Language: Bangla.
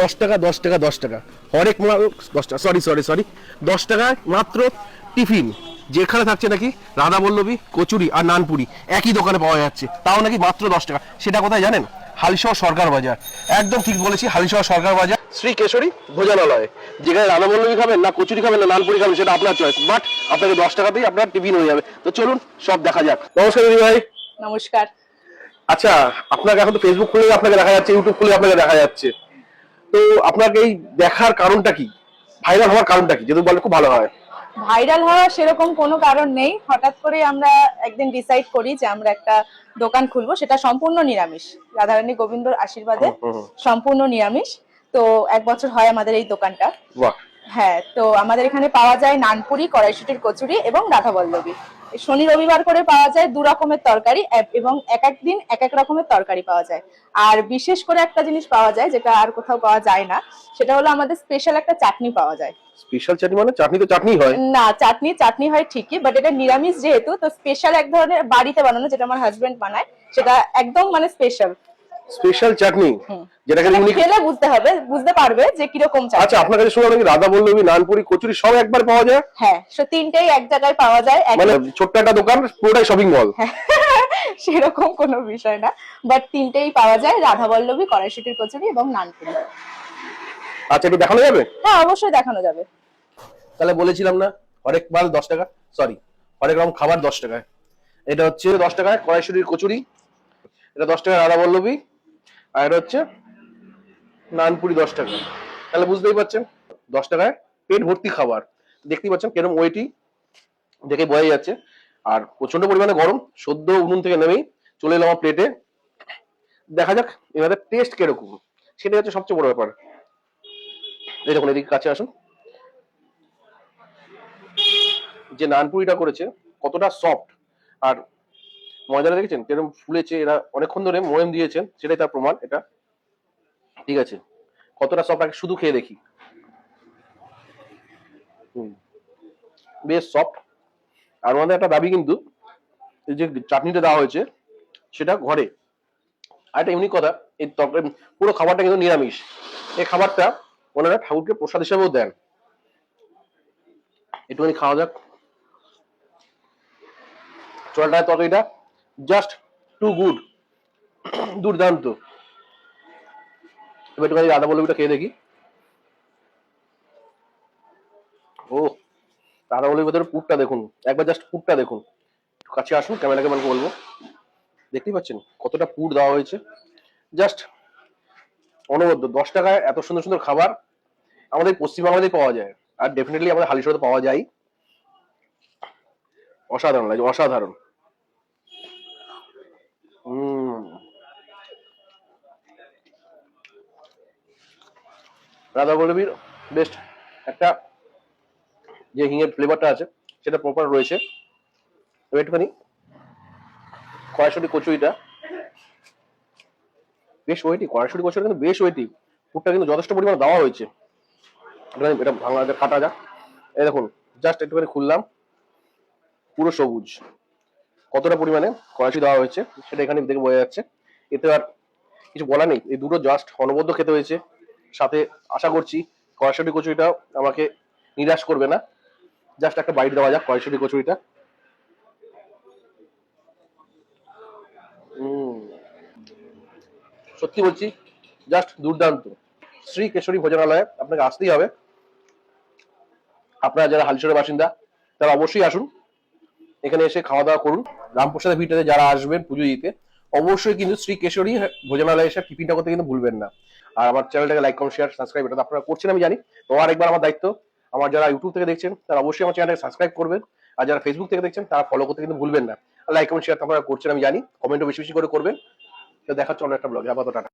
দশ টাকা দশ টাকা দশ টাকা। হরেক দশ টাকা সরি সরি সরি দশ টাকায় মাত্র টিফিন। যেখানে থাকছে নাকি রাধা বল্লভী কচুরি আর নানপুরি। একই দোকানে পাওয়া যাচ্ছে। তাও নাকি মাত্র দশ টাকা। সেটা কোথায় জানেন? হালিশহর সরকার বাজার। একদম ঠিক বলেছি হালিশহর সরকার বাজার। শ্রী কেশরী ভোজনালয়। যেখানে রাধা বল্লভী খাবেন না কচুরি খাবেন না নানপুরি খাবেন সেটা আপনার চয়েস বাট আপনাকে দশ টাকাতেই আপনার টিফিন হয়ে যাবে। তো চলুন সব দেখা যাক। নমস্কার দিদি ভাই। নমস্কার। আচ্ছা আপনাকে এখন তো ফেসবুক খুলে আপনাকে দেখা যাচ্ছে ইউটিউব খুলে আপনাকে দেখা যাচ্ছে। তো আপনাকে এই দেখার কারণটা কি? ভাইরাল হওয়ার কারণটা কি? যদি বলে খুব ভালো হয়। ভাইরাল হওয়ার সেরকম কোনো কারণ নেই। হঠাৎ করে আমরা একদিন ডিসাইড করি যে আমরা একটা দোকান খুলবো সেটা সম্পূর্ণ নিরামিষ। রাধারানী গোবিন্দর আশীর্বাদে। সম্পূর্ণ নিরামিষ। তো এক বছর হয় আমাদের এই দোকানটা। হ্যাঁ তো আমাদের এখানে পাওয়া যায় নানপুরি কড়াইশুটির কচুরি এবং রাধা বল্লভী। শনি রবিবার করে পাওয়া যায় দু রকমের তরকারি এবং এক এক দিন এক এক রকমের তরকারি পাওয়া যায়। আর বিশেষ করে একটা জিনিস পাওয়া যায় যেটা আর কোথাও পাওয়া যায় না সেটা হলো আমাদের স্পেশাল একটা চাটনি পাওয়া যায়। স্পেশাল চাটনি মানে চাটনি তো চাটনি হয়। না চাটনি চাটনি হয় ঠিকই বাট এটা নিরামিষ যেহেতু তো স্পেশাল এক ধরনের বাড়িতে বানানো যেটা আমার হাজবেন্ড বানায় সেটা একদম মানে স্পেশাল স্পেশাল চাটনি যেটাকে ইউনিক খেলে বুঝতে হবে বুঝতে পারবে যে কীরকম চাটনি। আচ্ছা আপনার কাছে শুনলাম নাকি রাধা বল্লভী নানপুরি কচুরি সব একবার পাওয়া যায়? হ্যাঁ সো তিনটেই এক জায়গায় পাওয়া যায় মানে ছোট্ট একটা দোকান পুরোটাই শপিং মল হ্যাঁ। সেরকম কোনো বিষয় না বাট তিনটেই পাওয়া যায় রাধা বল্লভী কড়াইশুটির কচুরি এবং নানপুরি। আচ্ছা একটু দেখানো যাবে? হ্যাঁ অবশ্যই দেখানো যাবে। তাহলে বলেছিলাম না হরেক মাল দশ টাকা সরি হরেক রকম খাবার দশ টাকায়। এটা হচ্ছে দশ টাকায় কড়াইশুটির কচুরি এটা দশ টাকা রাধা বল্লভী আর এটা হচ্ছে নানপুরি দশ টাকা। তাহলে বুঝতেই পারছেন? দশ টাকায় পেট ভর্তি খাবার। দেখতেই পাচ্ছেন কেরম ওয়েটি, দেখে বোঝাই যাচ্ছে। আর প্রচণ্ড পরিমাণে গরম, সদ্য উনুন থেকে নেমেই চলে এলাম আমার প্লেটে দেখা যাক এবারে টেস্ট কীরকম। সেটাই হচ্ছে সবচেয়ে বড় ব্যাপার। এই দেখুন, এদিকে কাছে আসুন। যে নানপুরিটা করেছে, কতটা সফট আর ময়দাটা দেখেছেন? কীরকম ফুলেছে, এরা অনেকক্ষণ ধরে ময়ম দিয়েছেন, সেটাই তার প্রমাণ, এটা ঠিক আছে। কতটা সফট আগে শুধু খেয়ে দেখি। বেশ সফট আর আমাদের একটা দাবি কিন্তু যে চাটনিটা দেওয়া হয়েছে, সেটা ঘরে। আর একটা এমনি কথা, এই পুরো খাবারটা কিন্তু নিরামিষ। এই খাবারটা ওনারা ঠাকুরকে প্রসাদ হিসেবেও দেন। একটুখানি খাওয়া যাক। চলটায় তরকারিটা জাস্ট টু গুড দুর্দান্ত। এবার একটুখানি আদা বলবিটা খেয়ে দেখি। ও আদা বলবির ভেতরে পুরটা দেখুন। একবার জাস্ট পুরটা দেখুন। কাছে আসুন, ক্যামেরাকে মানে বলব। দেখতেই পাচ্ছেন কতটা পুর দেওয়া হয়েছে। জাস্ট অনবদ্য। দশ টাকায় এত সুন্দর সুন্দর খাবার আমাদের পশ্চিমবাংলাতেই পাওয়া যায়। আর ডেফিনেটলি আমাদের হালিশহরে পাওয়া যায় অসাধারণ লাগে অসাধারণ। রাধা বল্লভীর বেস্ট একটা যে হিঙের ফ্লেভারটা আছে, সেটা প্রপার রয়েছে। একটুখানি কড়াইশুটি কচুরিটা। বেশ ওয়েটি কড়াইশুটি কচুরি কিন্তু বেশ ওয়েটি ফুটটা কিন্তু যথেষ্ট পরিমাণে দেওয়া হয়েছে। এটা ভাঙা যাক কাটা যাক এই দেখুন জাস্ট একটুখানি খুললাম। পুরো সবুজ। কতটা পরিমাণে কড়াইশুটি দেওয়া হয়েছে সেটা এখানে দেখে বোঝা যাচ্ছে। এতে আর কিছু বলা নেই। এই দুটো জাস্ট অনবদ্য খেতে হয়েছে। সাথে আশা করছি কড়াইশুটি কচুরিটাও আমাকে নিরাশ করবে না। জাস্ট একটা বাইট দেওয়া যাক কড়াইশুটি কচুরিটা। সত্যি বলছি জাস্ট দুর্দান্ত। শ্রী কেশরী ভোজনালয়ে আপনাকে আসতেই হবে। আপনারা যারা হালিশরের বাসিন্দা, তারা অবশ্যই আসুন। এখানে এসে খাওয়া দাওয়া করুন। রামপ্রসাদের ভিটাতে যারা আসবেন পুজো দিতে, অবশ্যই কিন্তু শ্রী কেশরী ভোজনালয়ে এসে টিফিনটা করতে কিন্তু ভুলবেন না। আর আমার চ্যানেলটাকে লাইক কমেন্ট শেয়ার সাবস্ক্রাইব এটা আপনারা করছেন আমি জানি। তো আরেকবার আমার দায়িত্ব, আমার যারা ইউটিউব থেকে দেখছেন, তারা অবশ্যই আমার চ্যানেলটাকে সাবস্ক্রাইব করবেন। আর যারা ফেসবুক থেকে দেখছেন, তারা ফলো করতে কিন্তু ভুলবেন না। লাইক কমেন্ট শেয়ার আপনারা করছেন আমি জানি। কমেন্টও বেশি বেশি করে করবেন। তো দেখাচ্ছে অন্য একটা ব্লগে আপাতত টাটা।